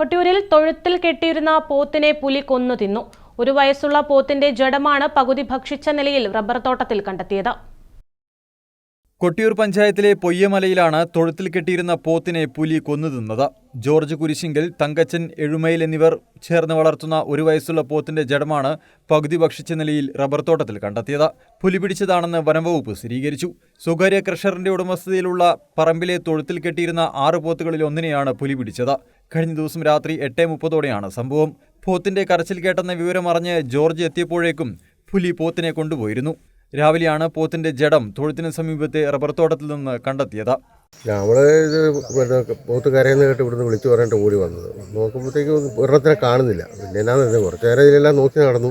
കൊട്ടിയൂരിൽ തൊഴുത്തിൽ കെട്ടിയിരുന്ന പോത്തിനെ പുലി കൊന്നു തിന്നു. ഒരു വയസ്സുള്ള പോത്തിന്റെ ജഡമാണ് പകുതി ഭക്ഷിച്ച നിലയിൽ റബ്ബർ തോട്ടത്തിൽ കണ്ടെത്തിയത്. കൊട്ടിയൂർ പഞ്ചായത്തിലെ പൊയ്യമലയിലാണ് തൊഴുത്തിൽ കെട്ടിയിരുന്ന പോത്തിനെ പുലി കൊന്നുതിന്നത്. ജോർജ് കുരിശിങ്കൽ തങ്കച്ചൻ എഴുമയിൽ എന്നിവർ ചേർന്ന് വളർത്തുന്ന ഒരു വയസ്സുള്ള പോത്തിന്റെ ജഡമാണ് പകുതി ഭക്ഷിച്ച നിലയിൽ റബ്ബർ തോട്ടത്തിൽ കണ്ടെത്തിയത്. പുലി പിടിച്ചതാണെന്ന് വനംവകുപ്പ് സ്ഥിരീകരിച്ചു. സ്വകാര്യ ക്രഷറിന്റെ ഉടമസ്ഥതയിലുള്ള പറമ്പിലെ തൊഴുത്തിൽ കെട്ടിയിരുന്ന ആറ് പോത്തുകളിൽ ഒന്നിനെയാണ് പുലി പിടിച്ചത്. കഴിഞ്ഞ ദിവസം രാത്രി എട്ടേ മുപ്പതോടെയാണ് സംഭവം. പോത്തിന്റെ കരച്ചിൽ കേട്ടെന്ന വിവരം അറിഞ്ഞ് ജോർജ് എത്തിയപ്പോഴേക്കും പുലി പോത്തിനെ കൊണ്ടുപോയിരുന്നു. രാവിലെയാണ് പോത്തിന്റെ ജഡം തൊഴുത്തിന് സമീപത്തെ റബ്ബർ തോട്ടത്തിൽ നിന്ന് കണ്ടെത്തിയത്. നമ്മൾ ഇത് പിന്നെ പോത്ത് കരയെന്ന് കേട്ട് ഇവിടുന്ന് വിളിച്ചു പറഞ്ഞിട്ട് ഓടി വന്നത്. നോക്കുമ്പോഴത്തേക്ക് ഒരെണ്ണത്തിനെ കാണുന്നില്ല. പിന്നെ എന്നാന്ന് കുറച്ച് നേരം ഇതിലെല്ലാം നോക്കി നടന്നു.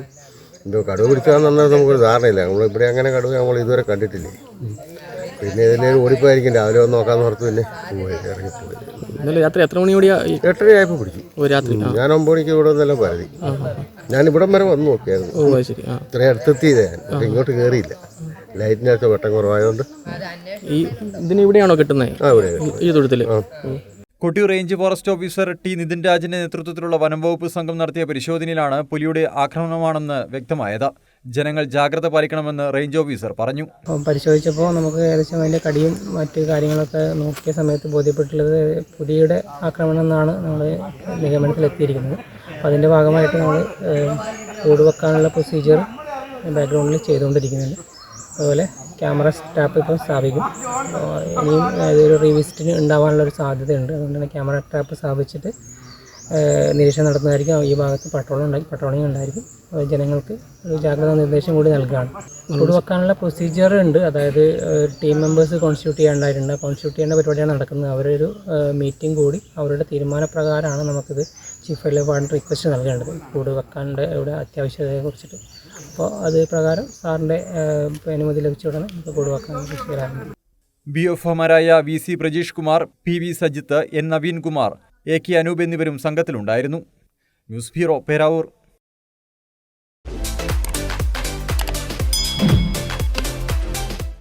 എന്തോ കടുവ പിടിച്ചാന്ന് നമുക്കൊരു ധാരണയില്ല. നമ്മൾ ഇവിടെ അങ്ങനെ കടുവ നമ്മൾ ഇതുവരെ കണ്ടിട്ടില്ലേ? പിന്നെ ഇതിലേ ഓടിപ്പോയിരിക്കും രാവിലെ വന്ന് നോക്കാന്ന് ഓർത്ത് പിന്നെ പോയി ഇറങ്ങിപ്പോയി. ഇന്നലെ രാത്രി എത്ര മണിയോടെയാ ഈ എട്ടരയായപ്പോൾ പിടിച്ചു. ഓ രാത്രി. ഞാൻ ഒമ്പത് മണിക്ക് ഇവിടെ നിന്നെല്ലാം പരതി. ഞാൻ ഇവിടം വരെ വന്ന് നോക്കിയായിരുന്നു. ഓ അത് ശരി. ആ. ഇത്ര അടുത്തെത്തിയതേ ഞാൻ. പക്ഷേ ഇങ്ങോട്ട് കയറിയില്ല ലൈറ്റിനകത്ത് വെട്ടം കുറവായതുകൊണ്ട്. ഈ ഇതിന് ഇവിടെയാണോ കിട്ടുന്നത് ആ ഇവിടെ ഈ തൊഴുത്തിൽ Kottiyoor range forest officer T Nithin രാജിന്റെ നേതൃത്വത്തിലുള്ള വനം വകുപ്പ് സംഘം നടത്തിയ പരിശോധനയിലാണ് പുലിയുടെ ആക്രമണമാണെന്ന് വ്യക്തമായത്. ജനങ്ങൾ ജാഗ്രത പാലിക്കണമെന്ന് റേഞ്ച് ഓഫീസർ പറഞ്ഞു. പരിശോധിച്ചപ്പോൾ നമുക്ക് ഏകദേശം അതിന്റെ കടിയും മറ്റു കാര്യങ്ങളൊക്കെ നോക്കിയ സമയത്ത് ബോധ്യപ്പെട്ടുള്ളത് പുലിയുടെ ആക്രമണം എന്നാണ് നമ്മൾ നിഗമനത്തിലെത്തിയിരിക്കുന്നത് അപ്പോൾ അതിന്റെ ഭാഗമായിട്ട് നമ്മൾ കൂട് വെക്കാനുള്ള പ്രൊസീജിയർ ബാക്ക്ഗ്രൗണ്ടിൽ ചെയ്തുകൊണ്ടിരിക്കുന്നുണ്ട്. അതുപോലെ ക്യാമറ ട്രാപ്പ് ഇപ്പോൾ സ്ഥാപിക്കും. ഇനിയും ഇതൊരു റീവിസിറ്റിന് ഉണ്ടാവാനുള്ള ഒരു സാധ്യതയുണ്ട്. അതുകൊണ്ട് തന്നെ ക്യാമറ ട്രാപ്പ് സ്ഥാപിച്ചിട്ട് നിരീക്ഷണം നടത്തുന്നതായിരിക്കും. ഈ ഭാഗത്ത് പട്രോളിംഗ് ഉണ്ടായി പട്രോളിംഗ് ഉണ്ടായിരിക്കും. ജനങ്ങൾക്ക് ഒരു ജാഗ്രതാ നിർദ്ദേശം കൂടി നൽകുകയാണ്. കൂട് വെക്കാനുള്ള പ്രൊസീജിയർ ഉണ്ട്. അതായത് ടീം മെമ്പേഴ്സ് കോൺസ്റ്റിറ്റ്യൂട്ട് ചെയ്യാണ്ടായിട്ടുണ്ട് കോൺസ്റ്റിറ്റ്യൂട്ട് ചെയ്യേണ്ട പരിപാടിയാണ് നടക്കുന്നത്. അവരൊരു മീറ്റിംഗ് കൂടി അവരുടെ തീരുമാനപ്രകാരമാണ് നമുക്കിത് ചീഫ് ലൈഫ് വാർഡിന് റിക്വസ്റ്റ് നൽകേണ്ടത്. കൂട് വെക്കാന്റെ ഇവിടെ അത്യാവശ്യതയെ കുറിച്ചിട്ട്. അപ്പോൾ അത് പ്രകാരം സാറിന്റെ അനുമതി ലഭിച്ച ഉടനെ നമുക്ക് കൂട് വെക്കാൻ B B എഫ്ഒമാരായ V C Prajeesh Kumar P V Sajith N Naveen Kumar A K Anoop എന്നിവരും സംഘത്തിലുണ്ടായിരുന്നു. News bureau Peravoor.